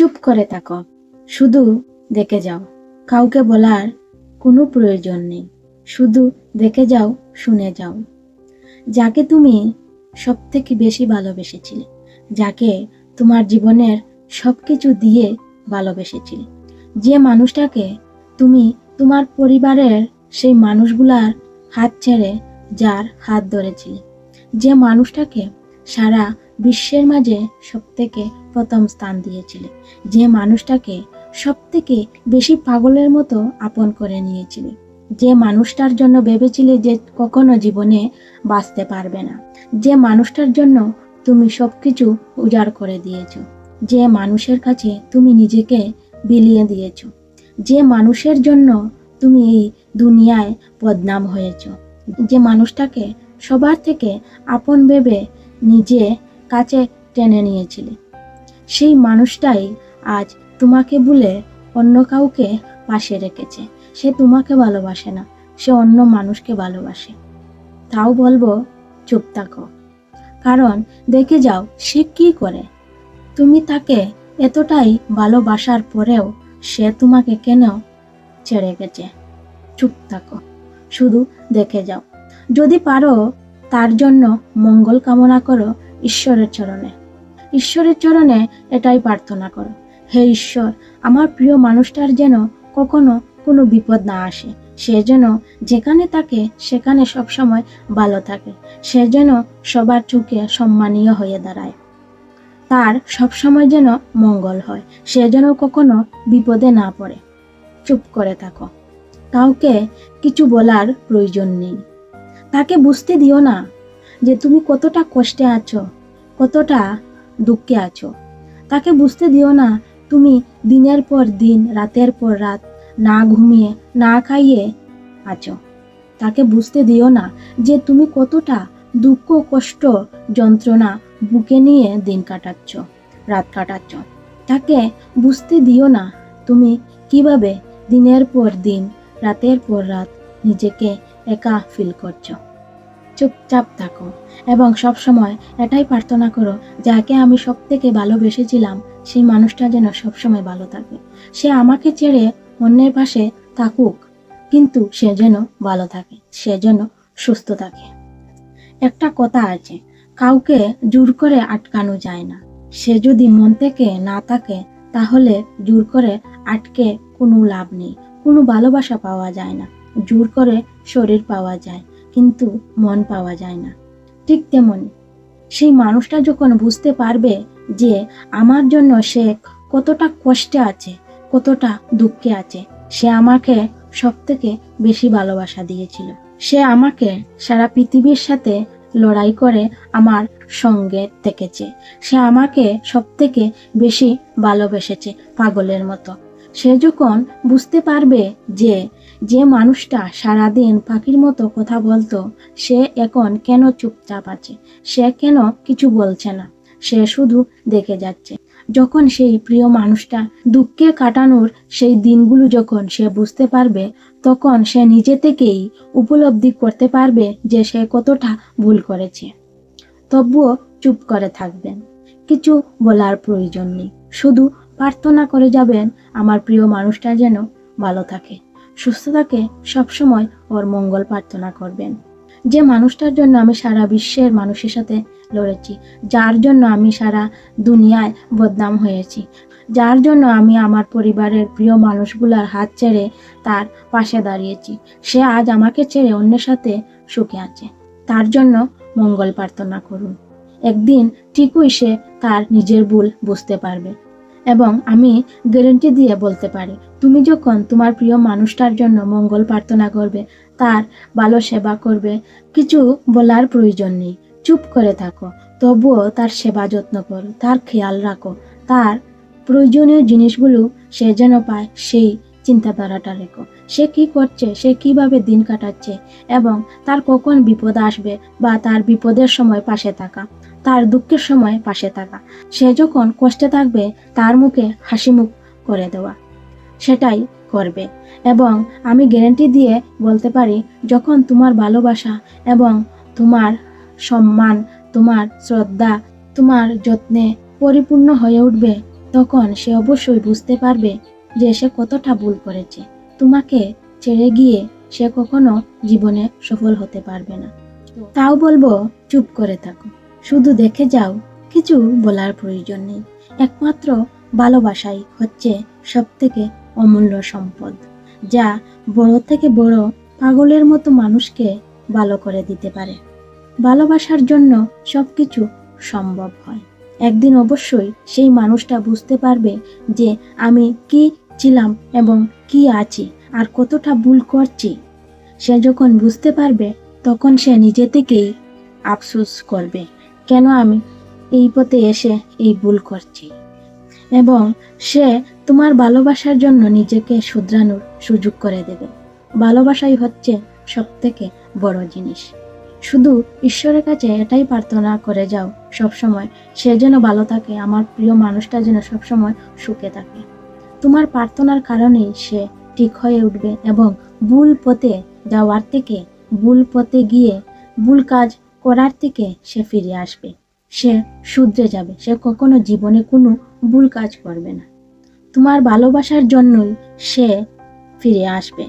চুপ করে থাকো। শুধু দেখে যাও। কাউকে বলার কোনো প্রয়োজন নেই। শুধু দেখে যাও, শুনে যাও। যাকে তুমি সব থেকে বেশি ভালোবেসেছিলে, যাকে তোমার জীবনের সব কিছু দিয়ে ভালোবেসেছিলে। যে মানুষটাকে তুমি তোমার পরিবারের সেই মানুষগুলার হাত ছেড়ে যার হাত ধরেছিলে। যে মানুষটাকে সারা বিশ্বের মাঝে সব থেকে প্রথম স্থান দিয়েছিলে, যে মানুষটাকে সব থেকে বেশি পাগলের মতো আপন করে নিয়েছিলে, যে মানুষটার জন্য ভেবেছিলে যে কখনো জীবনে বাঁচতে পারবে না, যে মানুষটার জন্য তুমি সবকিছু উজাড় করে দিয়েছ, যে মানুষের কাছে তুমি নিজেকে বিলিয়ে দিয়েছ, যে মানুষের জন্য তুমি এই দুনিয়ায় বদনাম হয়েছ, যে মানুষটাকে সবার থেকে আপন ভেবে নিজে কাছে টেনে নিয়েছিলে। সেই মানুষটাই আজ তোমাকে ভুলে অন্য কাউকে পাশে রেখেছে। সে তোমাকে ভালোবাসে না, সে অন্য মানুষকে ভালোবাসে। তাও বলব, চুপ থাকো। কারণ দেখে যাও সে কি করে। তুমি তাকে এতটাই ভালোবাসার পরেও সে তোমাকে কেন ছেড়ে গেছে? চুপ থাকো। শুধু দেখে যাও। যদি পারো, তার জন্য মঙ্গল কামনা করো ঈশ্বরের চরণে। ঈশ্বরের চরণে এটাই প্রার্থনা করো। হে ঈশ্বর, আমার প্রিয় মানুষটার যেন কখনো কোনো বিপদ না আসে। সে যেন যেখানে থাকে, সেখানে সবসময় ভালো থাকে। সে যেন সবার চোখে সম্মানীয় হয়ে দাঁড়ায়। তার সবসময় যেন মঙ্গল হয়। সে যেন কখনো বিপদে না পড়ে। চুপ করে থাকো। কাউকে কিছু বলার প্রয়োজন নেই। তাকে বুঝতে দিও না। যে তুমি কতটা কষ্টে আছো, কতটা দুঃখে আছো। তাকে বুঝতে দিও না, তুমি দিনের পর দিন, রাতের পর রাত না ঘুমিয়ে, না খাইয়ে আছো। তাকে বুঝতে দিও না যে তুমি কতটা দুঃখ, কষ্ট, যন্ত্রণা বুকে নিয়ে দিন কাটাচ্ছ, রাত কাটাচ্ছ। তাকে বুঝতে দিও না তুমি কীভাবে দিনের পর দিন, রাতের পর রাত নিজেকে একা ফিল করছ। চুপচাপ থাকো এবং সব সময় এটাই প্রার্থনা করো, যাকে আমি সব থেকে ভালোবেসেছিলাম, সেই মানুষটা যেন সবসময় ভালো থাকে। সে আমাকে ছেড়ে অন্যের পাশে থাকুক, কিন্তু সে যেন ভালো থাকে, সে যেন সুস্থ থাকে। একটা কথা আছে, কাউকে জোর করে আটকানো যায় না। সে যদি মন থেকে না থাকে, তাহলে জোর করে আটকে কোনো লাভ নেই, কোনো ভালোবাসা পাওয়া যায় না। জোর করে শরীর পাওয়া যায়। কিন্তু মন পাওয়া যায় না। ঠিক তেমনি সেই মানুষটা যখন বুঝতে পারবে যে আমার জন্য সে কতটা কষ্টে আছে, কতটা দুঃখে আছে, সে আমাকে সব থেকে বেশি ভালোবাসা দিয়েছিল। সে আমাকে সারা পৃথিবীর সাথে লড়াই করে আমার সঙ্গে থেকেছে। সে আমাকে সব থেকে বেশি ভালোবেসেছে পাগলের মতো। সে যখন বুঝতে পারবে যে যে মানুষটা সারাদিন পাখির মতো কথা বলতো, সে এখন কেন চুপচাপ আছে? সে কেন কিছু বলছে না? সে শুধু দেখে যাচ্ছে। যখন সেই প্রিয় মানুষটা দুঃখে কাটানোর সেই দিনগুলো যখন সে বুঝতে পারবে, তখন সে নিজে থেকেই উপলব্ধি করতে পারবে যে সে কতটা ভুল করেছে। তবুও চুপ করে থাকবেন। কিছু বলার প্রয়োজন নেই। শুধু প্রার্থনা করে যাবেন, আমার প্রিয় মানুষটা যেন ভালো থাকে। সুস্থ থাকে সবসময় ওর মঙ্গল প্রার্থনা করবেন। যে মানুষটার জন্য আমি সারা বিশ্বের মানুষের সাথে লড়েছি, যার জন্য আমি সারা দুনিয়ায় বদনাম হয়েছি, যার জন্য আমি আমার পরিবারের প্রিয় মানুষগুলার হাত ছেড়ে তার পাশে দাঁড়িয়েছি, সে আজ আমাকে ছেড়ে অন্যের সাথে সুখে আছে। তার জন্য মঙ্গল প্রার্থনা করুন। একদিন ঠিকই সে তার নিজের ভুল বুঝতে পারবে। এবং আমি গ্যারেন্টি দিয়ে বলতে পারি, তুমি যখন তোমার প্রিয় মানুষটার জন্য মঙ্গল প্রার্থনা করবে, তার ভালো সেবা করবে, কিছু বলার প্রয়োজন নেই। চুপ করে থাকো, তবুও তার সেবা যত্ন করো, তার খেয়াল রাখো, তার প্রয়োজনীয় জিনিসগুলো সে যেন পায়, সেই চিন্তাধারাটা রেখো। সে কি করছে, সে কীভাবে দিন কাটাচ্ছে এবং তার কখন বিপদ আসবে বা তার বিপদের সময় পাশে থাকা, তার দুঃখের সময় পাশে থাকা। সে যখন কষ্টে থাকবে, তার মুখে হাসি মুখ করে দেওয়া। সেটাই করবে। এবং আমি গ্যারেন্টি দিয়ে বলতে পারি, যখন তোমার ভালোবাসা এবং তোমার সম্মান, তোমার শ্রদ্ধা, তোমার যত্নে পরিপূর্ণ হয়ে উঠবে, তখন সে অবশ্যই বুঝতে পারবে যে সে কতটা ভুল করেছে। তোমাকে ছেড়ে গিয়ে সে কখনো জীবনে সফল হতে পারবে না। তাও বলব, চুপ করে থাকো। শুধু দেখে যাও, কিছু বলার প্রয়োজন নেই। একমাত্র ভালোবাসাই হচ্ছে সব থেকে অমূল্য সম্পদ, যা বড় থেকে বড় পাগলের মতো মানুষকে ভালো করে দিতে পারে। ভালোবাসার জন্য সবকিছু সম্ভব হয়। একদিন অবশ্যই সেই মানুষটা বুঝতে পারবে যে আমি কি ছিলাম এবং কি আছি আর কতটা ভুল করছি। সে যখন বুঝতে পারবে, তখন সে নিজে থেকেই আফসোস করবে, কেন আমি এই পথে এসে এই ভুল করছি। এবং সে তোমার ভালোবাসার জন্য নিজেকে শুধরানোর সুযোগ করে দেবে। ভালোবাসাই হচ্ছে সব থেকে বড় জিনিস। শুধু ঈশ্বরের কাছে এটাই প্রার্থনা করে যাও সবসময়। সে যেন ভালো থাকে, আমার প্রিয় মানুষটা যেন সবসময় সুখে থাকে। তোমার প্রার্থনার কারণেই সে ঠিক হয়ে উঠবে এবং ভুল পথে যাওয়ার থেকে, ভুল পথে গিয়ে ভুল কাজ করার থেকে সে ফিরে আসবে। সে শুধরে যাবে, সে কখনো জীবনে কোনো ভুল কাজ করবে না। তোমার ভালোবাসার জন্যই সে ফিরে আসবে।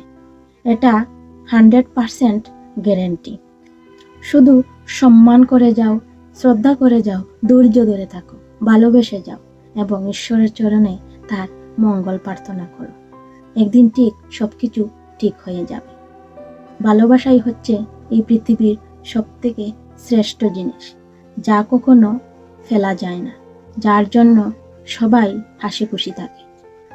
এটা হান্ড্রেড পারসেন্ট গ্যারেন্টি শুধু সম্মান করে যাও, শ্রদ্ধা করে যাও, ধৈর্য ধরে থাকো, ভালোবেসে যাও এবং ঈশ্বরের চরণে তার মঙ্গল প্রার্থনা করো। একদিন ঠিক সব কিছু ঠিক হয়ে যাবে। ভালোবাসাই হচ্ছে এই পৃথিবীর সব থেকে শ্রেষ্ঠ জিনিস। যা কখনো ফেলা যায় না। যার জন্য সবাই হাসি খুশি থাকে।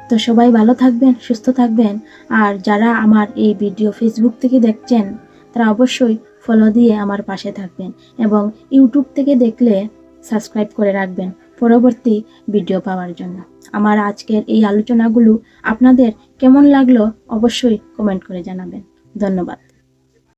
তো সবাই ভালো থাকবেন, সুস্থ থাকবেন। আর যারা আমার এই ভিডিও ফেসবুক থেকে দেখছেন, তারা অবশ্যই ফলো দিয়ে আমার পাশে থাকবেন এবং ইউটিউব থেকে দেখলে সাবস্ক্রাইব করে রাখবেন পরবর্তী ভিডিও পাওয়ার জন্য। আমার আজকের এই আলোচনাগুলো আপনাদের কেমন লাগল অবশ্যই কমেন্ট করে জানাবেন। ধন্যবাদ।